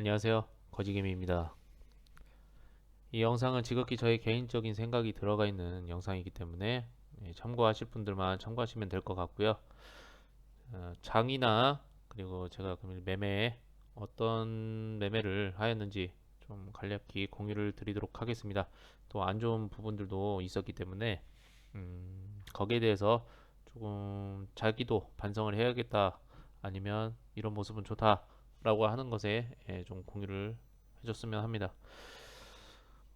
안녕하세요. 거지개미입니다. 이 영상은 지극히 저의 개인적인 생각이 들어가 있는 영상이기 때문에 예, 참고하실 분들만 참고하시면 될 것 같고요. 어, 장이나 그리고 제가 금일 매매에 어떤 매매를 하였는지 좀 간략히 공유를 드리도록 하겠습니다. 또 안 좋은 부분들도 있었기 때문에 음, 거기에 대해서 조금 자기도 반성을 해야겠다 아니면 이런 모습은 좋다 라고 하는 것에 예, 좀 공유를 해줬으면 합니다.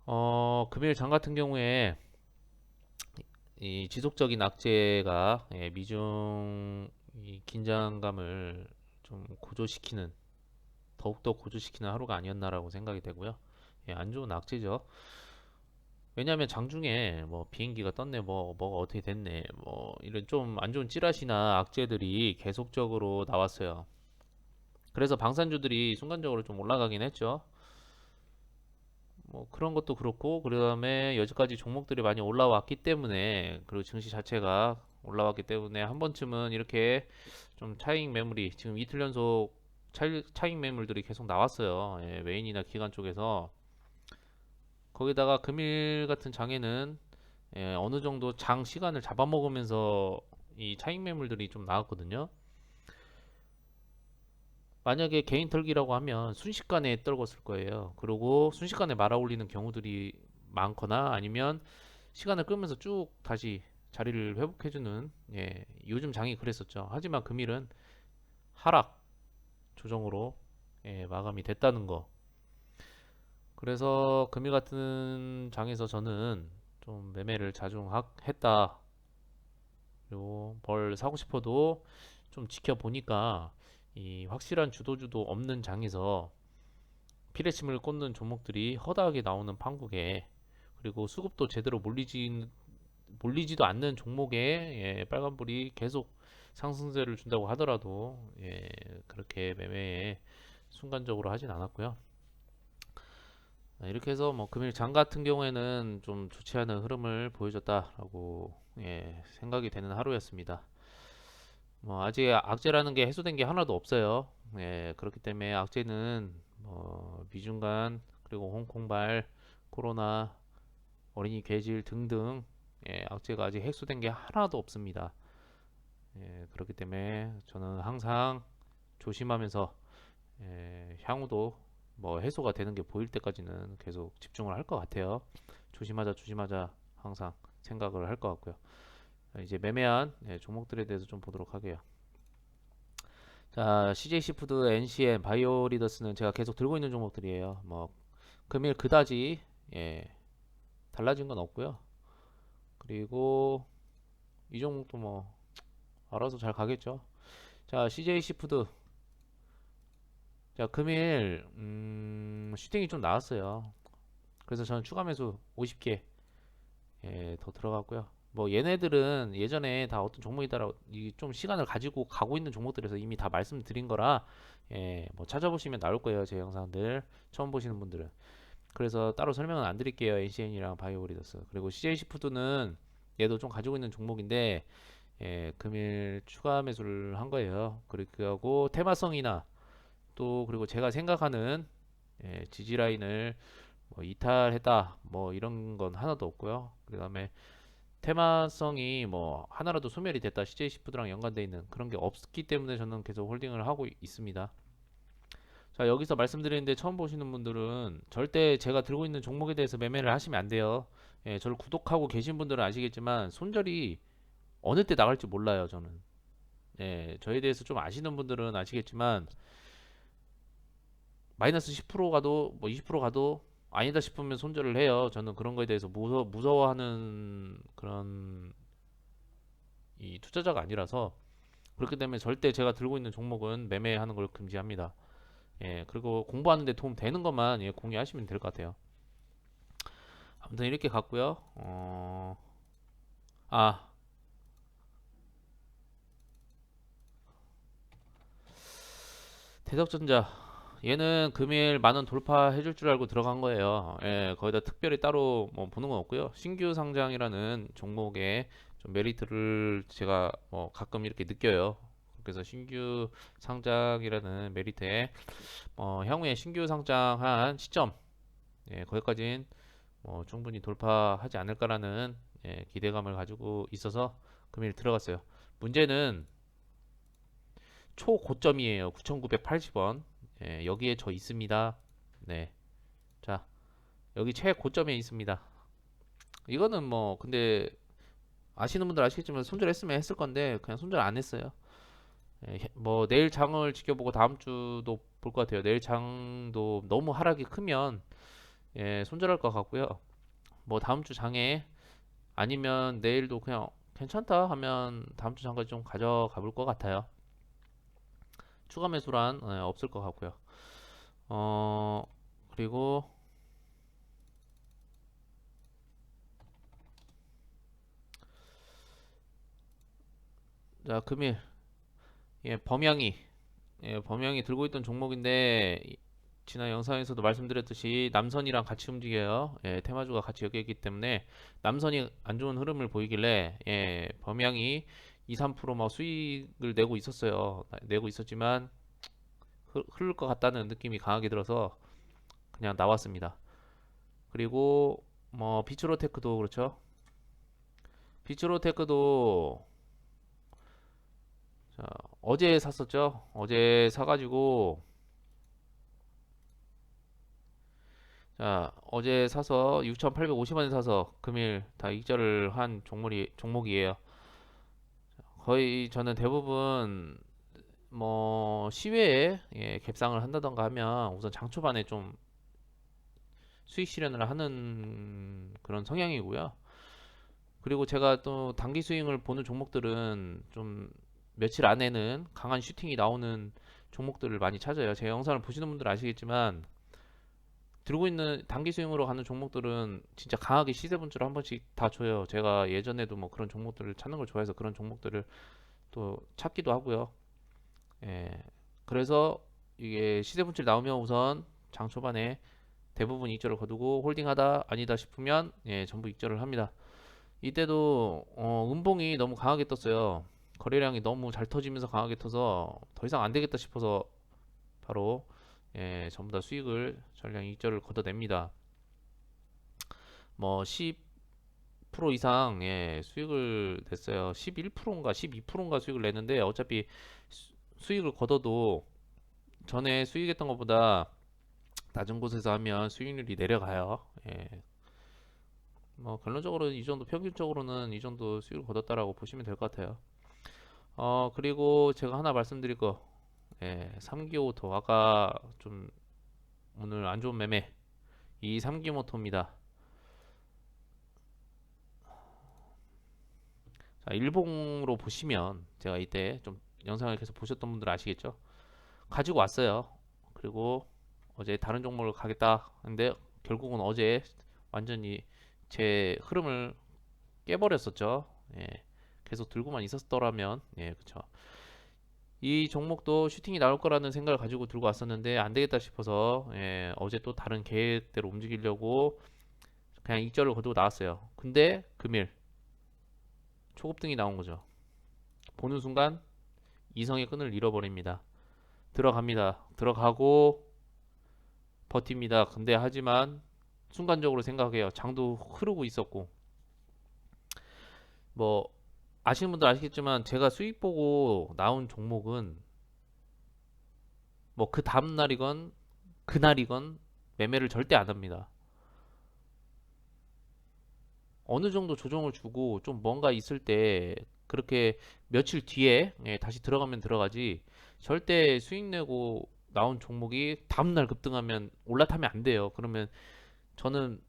어, 금일 장 같은 경우에 이 지속적인 악재가 예, 미중 이 긴장감을 좀 고조시키는 더욱더 고조시키는 하루가 아니었나라고 생각이 되고요. 예, 안 좋은 악재죠. 왜냐하면 장중에 뭐 비행기가 떴네, 뭐 뭐가 어떻게 됐네, 뭐 이런 좀 안 좋은 찌라시나 악재들이 계속적으로 나왔어요. 그래서 방산주들이 순간적으로 좀 올라가긴 했죠. 뭐 그런 것도 그렇고 그 다음에 여기까지 종목들이 많이 올라왔기 때문에 그리고 증시 자체가 올라왔기 때문에 한 번쯤은 이렇게 좀 차익 매물이 지금 이틀 연속 차익 매물들이 계속 나왔어요. 예, 외인이나 기관 쪽에서 거기다가 금일 같은 장에는 예, 어느 정도 장 시간을 잡아먹으면서 이 차익 매물들이 좀 나왔거든요. 만약에 개인 털기라고 하면 순식간에 떨궜을 거예요. 그리고 순식간에 말아 올리는 경우들이 많거나 아니면 시간을 끄면서 쭉 다시 자리를 회복해주는 예, 요즘 장이 그랬었죠. 하지만 금일은 하락 조정으로 예, 마감이 됐다는 거. 그래서 금일 같은 장에서 저는 좀 매매를 자중했다. 그리고 벌 사고 싶어도 좀 지켜보니까 이 확실한 주도주도 없는 장에서 피레침을 꽂는 종목들이 허다하게 나오는 판국에 그리고 수급도 제대로 몰리지 몰리지도 않는 종목에 예, 빨간불이 계속 상승세를 준다고 하더라도 예, 그렇게 매매에 순간적으로 하진 않았고요. 아, 이렇게 해서 뭐 금일 장 같은 경우에는 좀 좋지 않은 흐름을 보여줬다라고 예, 생각이 되는 하루였습니다. 뭐 아직 악재라는 게 해소된 게 하나도 없어요. 예, 그렇기 때문에 악재는 뭐 미중 간 그리고 홍콩발 코로나 어린이 괴질 등등 예, 악재가 아직 해소된 게 하나도 없습니다. 예, 그렇기 때문에 저는 항상 조심하면서 예, 향후도 뭐 해소가 되는 게 보일 때까지는 계속 집중을 할 것 같아요. 조심하자, 조심하자 항상 생각을 할 것 같고요. 이제 매매한 예, 종목들에 대해서 좀 보도록 하게요. 자, CJ 시푸드, NCM, 바이오리더스는 제가 계속 들고 있는 종목들이에요. 뭐 금일 그다지 예, 달라진 건 없고요. 그리고 이 종목도 뭐 알아서 잘 가겠죠. 자, CJ 시푸드. 자, 금일 음, 슈팅이 좀 나왔어요. 그래서 저는 추가 매수 50개 예, 더 들어갔고요. 뭐 얘네들은 예전에 다 어떤 종목이다라 좀 시간을 가지고 가고 있는 종목들에서 이미 다 말씀드린 거라 예, 뭐 찾아보시면 나올 거예요 제 영상들. 처음 보시는 분들은. 그래서 따로 설명은 안 드릴게요 NCN이랑 바이오리더스. 그리고 CJ시푸드는 얘도 좀 가지고 있는 종목인데 예, 금일 추가 매수를 한 거예요. 그리고 테마성이나 또 그리고 제가 생각하는 예, 지지 라인을 뭐 이탈했다 뭐 이런 건 하나도 없고요. 그 다음에 테마성이 뭐 하나라도 소멸이 됐다 CJ 시푸드랑 연관되어 있는 그런 게 없기 때문에 저는 계속 홀딩을 하고 있습니다. 자 여기서 말씀드리는데 처음 보시는 분들은 절대 제가 들고 있는 종목에 대해서 매매를 하시면 안 돼요. 예, 저를 구독하고 계신 분들은 아시겠지만 손절이 어느 때 나갈지 몰라요 저는. 예, 저에 대해서 좀 아시는 분들은 아시겠지만 마이너스 10% 가도 뭐 20% 가도 아니다 싶으면 손절을 해요. 저는 그런 거에 대해서 무서, 무서워하는 그런 이 투자자가 아니라서 그렇기 때문에 절대 제가 들고 있는 종목은 매매하는 걸 금지합니다. 예, 그리고 공부하는 데 도움 되는 것만 예, 공유하시면 될 것 같아요. 아무튼 이렇게 갔고요. 어... 아, 대덕전자 얘는 금일 만원 돌파해 줄 줄 알고 들어간 거예요. 예, 거기다 특별히 따로 뭐 보는 건 없고요. 신규 상장이라는 종목에 좀 메리트를 제가 뭐 가끔 이렇게 느껴요. 그래서 신규 상장이라는 메리트에 어, 향후에 신규 상장한 시점 예, 거기까진 뭐 충분히 돌파하지 않을까라는 예, 기대감을 가지고 있어서 금일 들어갔어요. 문제는 초고점이에요. 9,980원. 예, 여기에 저 있습니다. 네. 자, 여기 최고점에 있습니다. 이거는 뭐 근데 아시는 분들 아시겠지만 손절했으면 했을 건데 그냥 손절 안 했어요. 예, 해- 뭐 내일 장을 지켜보고 다음 주도 볼 것 같아요. 내일 장도 너무 하락이 크면 예, 손절할 것 같고요. 뭐 다음 주 장에 아니면 내일도 그냥 괜찮다 하면 다음 주 장까지 좀 가져가 볼 것 같아요. 추가 매수란 예, 없을 것 같고요. 어 그리고 자 금일 예 범양이 예 범양이 들고 있던 종목인데 이- 지난 영상에서도 말씀드렸듯이 남선이랑 같이 움직여요. 예 테마주가 같이 여기 있기 때문에 남선이 안 좋은 흐름을 보이길래 예 범양이 2, 3%막 수익을 내고 있었어요. 내고 있었지만 흐- 흐를 것 같다는 느낌이 강하게 들어서 그냥 나왔습니다. 그리고 뭐 비츠로테크도 그렇죠. 비츠로테크도 자, 어제 샀었죠. 어제 사가지고 자 어제 사서 6,850원에 사서 금일 다 익절을 한 종목이 종목이에요. 거의 저는 대부분 뭐 시외에 예, 갭상을 한다던가 하면 우선 장 초반에 좀 수익 실현을 하는 그런 성향이고요. 그리고 제가 또 단기 스윙을 보는 종목들은 좀 며칠 안에는 강한 슈팅이 나오는 종목들을 많이 찾아요. 제 영상을 보시는 분들 아시겠지만 들고 있는 단기 스윙으로 가는 종목들은 진짜 강하게 시세 분출을 한 번씩 다 줘요. 제가 예전에도 뭐 그런 종목들을 찾는 걸 좋아해서 그런 종목들을 또 찾기도 하고요. 예. 그래서 이게 시세 분출 나오면 우선 장 초반에 대부분 익절을 거두고 홀딩하다 아니다 싶으면 예, 전부 익절을 합니다. 이때도 어, 음봉이 너무 강하게 떴어요. 거래량이 너무 잘 터지면서 강하게 터서 더 이상 안 되겠다 싶어서 바로 예, 전부 다 수익을 전량 익절을 걷어냅니다. 뭐 10% 이상 예, 수익을 냈어요. 11%인가 12%인가 수익을 냈는데 어차피 수, 수익을 걷어도 전에 수익했던 것보다 낮은 곳에서 하면 수익률이 내려가요. 예. 뭐 결론적으로 이 정도 평균적으로는 이 정도 수익을 거뒀다라고 보시면 될 것 같아요. 어 그리고 제가 하나 말씀드릴 거, 예, 3기 오토 아까 좀 오늘 안 좋은 매매 이 3기 모토입니다. 자 일봉으로 보시면 제가 이때 좀 영상을 계속 보셨던 분들 아시겠죠? 가지고 왔어요. 그리고 어제 다른 종목을 가겠다 했는데 결국은 어제 완전히 제 흐름을 깨버렸었죠. 예. 계속 들고만 있었더라면 예, 그쵸. 이 종목도 슈팅이 나올 거라는 생각을 가지고 들고 왔었는데 안 되겠다 싶어서 예, 어제 또 다른 계획대로 움직이려고 그냥 익절을 거두고 나왔어요. 근데 금일 초급등이 나온 거죠. 보는 순간 이성의 끈을 잃어버립니다. 들어갑니다. 들어가고 버팁니다. 근데 하지만 순간적으로 생각해요. 장도 흐르고 있었고 뭐 아시는 분들 아시겠지만 제가 수익 보고 나온 종목은 뭐 그 다음 날이건 그날이건 매매를 절대 안 합니다. 어느 정도 조정을 주고 좀 뭔가 있을 때 그렇게 며칠 뒤에 예, 다시 들어가면 들어가지 절대 수익 내고 나온 종목이 다음날 급등하면 올라타면 안 돼요. 그러면 저는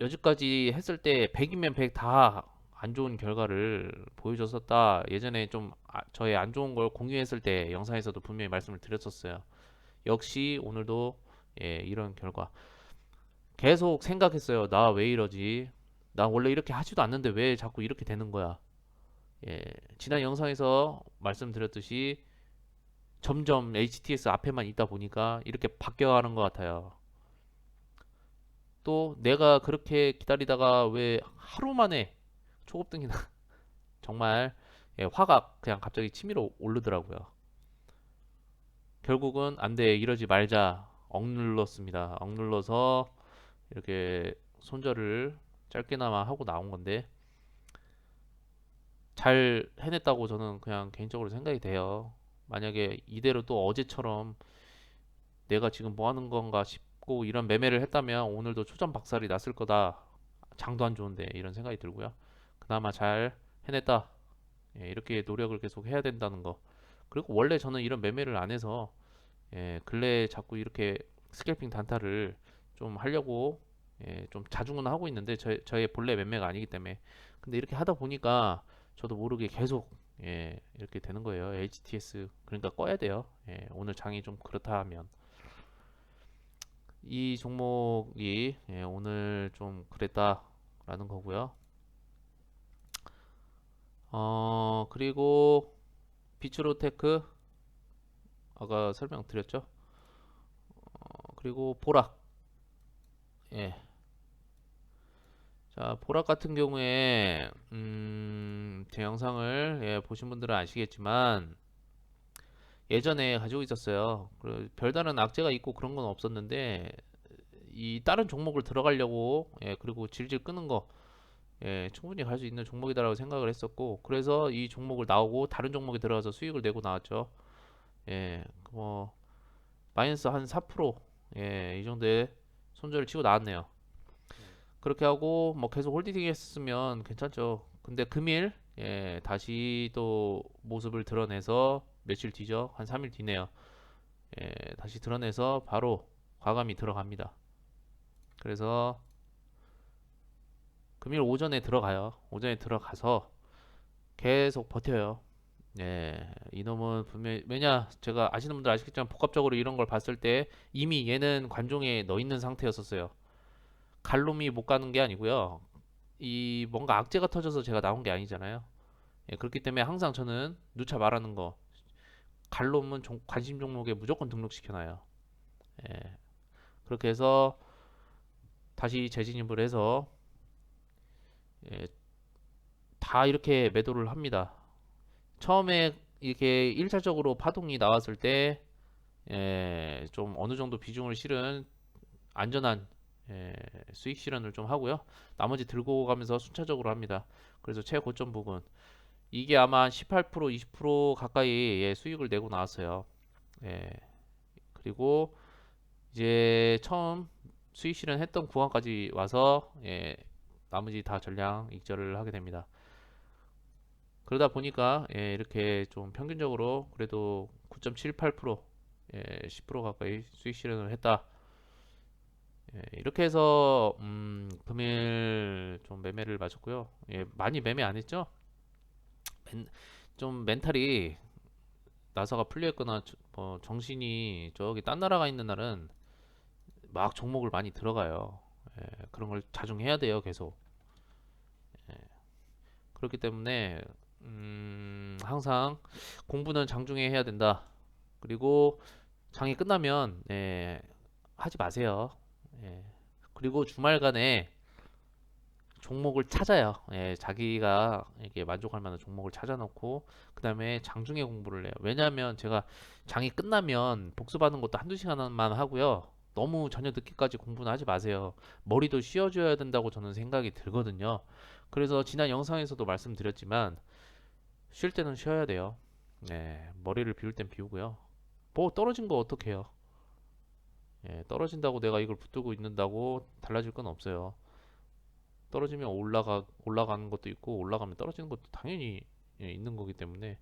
여지까지 했을 때 100이면 100 다 안 좋은 결과를 보여줬었다. 예전에 좀 아- 저의 안 좋은 걸 공유했을 때 영상에서도 분명히 말씀을 드렸었어요. 역시 오늘도 예, 이런 결과. 계속 생각했어요. 나 왜 이러지? 나 원래 이렇게 하지도 않는데 왜 자꾸 이렇게 되는 거야? 예, 지난 영상에서 말씀드렸듯이 점점 HTS 앞에만 있다 보니까 이렇게 바뀌어가는 것 같아요. 또 내가 그렇게 기다리다가 왜 하루 만에 초급등이 나 정말 예, 화가 그냥 갑자기 치밀어 오르더라고요. 결국은 안 돼, 이러지 말자. 억눌렀습니다. 억눌러서 이렇게 손절을 짧게나마 하고 나온 건데 잘 해냈다고 저는 그냥 개인적으로 생각이 돼요. 만약에 이대로 또 어제처럼 내가 지금 뭐 하는 건가 싶고 이런 매매를 했다면 오늘도 초점 박살이 났을 거다. 장도 안 좋은데 이런 생각이 들고요. 그나마 잘 해냈다. 예, 이렇게 노력을 계속 해야 된다는 거. 그리고 원래 저는 이런 매매를 안 해서 예, 근래에 자꾸 이렇게 스캘핑 단타를 좀 하려고 예, 좀 자중은 하고 있는데 저, 저의 본래 매매가 아니기 때문에 근데 이렇게 하다 보니까 저도 모르게 계속 예, 이렇게 되는 거예요. HTS 그러니까 꺼야 돼요. 예, 오늘 장이 좀 그렇다 하면 이 종목이 예, 오늘 좀 그랬다라는 거고요. 어, 그리고 비츠로테크 아까 설명드렸죠. 어, 그리고 보락 예. 자, 보락 같은 경우에 음, 제 영상을 예, 보신 분들은 아시겠지만 예전에 가지고 있었어요. 그 별다른 악재가 있고 그런 건 없었는데 이 다른 종목을 들어가려고 예, 그리고 질질 끄는 거 예, 충분히 갈 수 있는 종목이다라고 생각을 했었고 그래서 이 종목을 나오고 다른 종목에 들어가서 수익을 내고 나왔죠. 예, 뭐 마이너스 한 4% 예, 이 정도의 손절을 치고 나왔네요. 그렇게 하고 뭐 계속 홀딩 했으면 괜찮죠. 근데 금일 예, 다시 또 모습을 드러내서 며칠 뒤죠. 한 3일 뒤네요. 예, 다시 드러내서 바로 과감히 들어갑니다. 그래서 금일 오전에 들어가요. 오전에 들어가서 계속 버텨요. 예, 이놈은 분명히 왜냐 제가 아시는 분들 아시겠지만 복합적으로 이런 걸 봤을 때 이미 얘는 관종에 넣어 있는 상태였었어요. 갈놈이 못 가는 게 아니고요. 이 뭔가 악재가 터져서 제가 나온 게 아니잖아요. 예, 그렇기 때문에 항상 저는 누차 말하는 거 갈놈은 종- 관심 종목에 무조건 등록시켜놔요. 예, 그렇게 해서 다시 재진입을 해서 예, 다 이렇게 매도를 합니다. 처음에 이렇게 1차적으로 파동이 나왔을 때, 예, 좀 어느 정도 비중을 실은 안전한 예, 수익 실현을 좀 하고요. 나머지 들고 가면서 순차적으로 합니다. 그래서 최고점 부분 이게 아마 18% 20% 가까이 예, 수익을 내고 나왔어요. 예, 그리고 이제 처음 수익 실현했던 구간까지 와서 예, 나머지 다 전량 익절을 하게 됩니다. 그러다 보니까 예, 이렇게 좀 평균적으로 그래도 9.78% 예, 10% 가까이 수익 실현을 했다. 예, 이렇게 해서 음, 금일 좀 매매를 마쳤고요. 예, 많이 매매 안 했죠? 멘- 좀 멘탈이 나사가 풀려 있거나 저- 뭐 정신이 저기 딴 나라가 있는 날은 막 종목을 많이 들어가요. 예, 그런 걸 자중해야 돼요, 계속. 그렇기 때문에 음, 항상 공부는 장중에 해야 된다. 그리고 장이 끝나면 예, 하지 마세요. 예. 그리고 주말간에 종목을 찾아요. 예, 자기가 이게 만족할 만한 종목을 찾아놓고 그 다음에 장중에 공부를 해요. 왜냐하면 제가 장이 끝나면 복습하는 것도 한두 시간만 하고요. 너무 저녁 늦게까지 공부는 하지 마세요. 머리도 쉬어줘야 된다고 저는 생각이 들거든요. 그래서 지난 영상에서도 말씀드렸지만 쉴 때는 쉬어야 돼요. 네, 머리를 비울 땐 비우고요. 뭐 떨어진 거 어떡해요? 예, 떨어진다고 내가 이걸 붙들고 있는다고 달라질 건 없어요. 떨어지면 올라가 올라가는 것도 있고 올라가면 떨어지는 것도 당연히 예, 있는 거기 때문에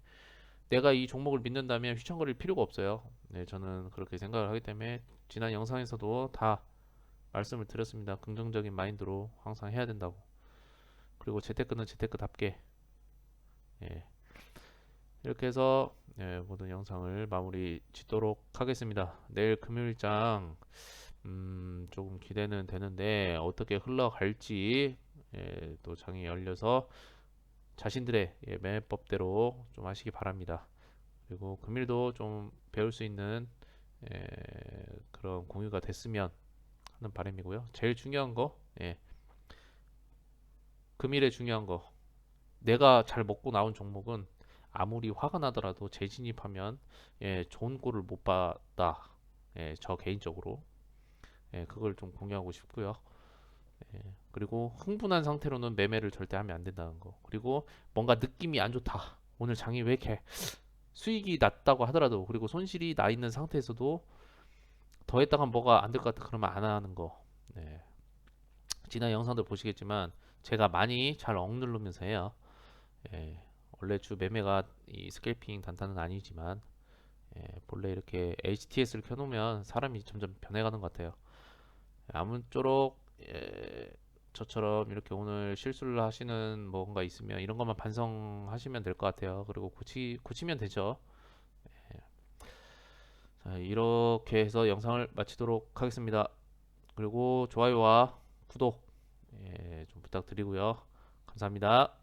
내가 이 종목을 믿는다면 휘청거릴 필요가 없어요. 네, 저는 그렇게 생각을 하기 때문에 지난 영상에서도 다 말씀을 드렸습니다. 긍정적인 마인드로 항상 해야 된다고. 그리고 재테크는 재테크답게 예, 이렇게 해서 예, 모든 영상을 마무리 짓도록 하겠습니다. 내일 금요일장 음, 조금 기대는 되는데 어떻게 흘러갈지 예, 또 장이 열려서 자신들의 예, 매매법대로 좀 하시기 바랍니다. 그리고 금일도 좀 배울 수 있는 예, 그런 공유가 됐으면 하는 바람이고요. 제일 중요한 거 예, 금일에 중요한 거 내가 잘 먹고 나온 종목은 아무리 화가 나더라도 재진입하면 예, 좋은 골을 못 봤다. 예, 저 개인적으로 예, 그걸 좀 공유하고 싶고요. 예, 그리고 흥분한 상태로는 매매를 절대 하면 안 된다는 거. 그리고 뭔가 느낌이 안 좋다. 오늘 장이 왜 이렇게 수익이 낮다고 하더라도 그리고 손실이 나 있는 상태에서도 더 했다가 뭐가 안 될 것 같아 그러면 안 하는 거. 네. 지난 영상들 보시겠지만 제가 많이 잘 억누르면서 해요. 예, 원래 주 매매가 이 스캘핑 단타는 아니지만 예, 본래 이렇게 HTS를 켜놓으면 사람이 점점 변해가는 것 같아요. 아무쪼록 예, 저처럼 이렇게 오늘 실수를 하시는 뭔가 있으면 이런 것만 반성하시면 될 것 같아요. 그리고 고치 고치면 되죠. 예. 자, 이렇게 해서 영상을 마치도록 하겠습니다. 그리고 좋아요와 구독 예, 좀 부탁드리고요. 감사합니다.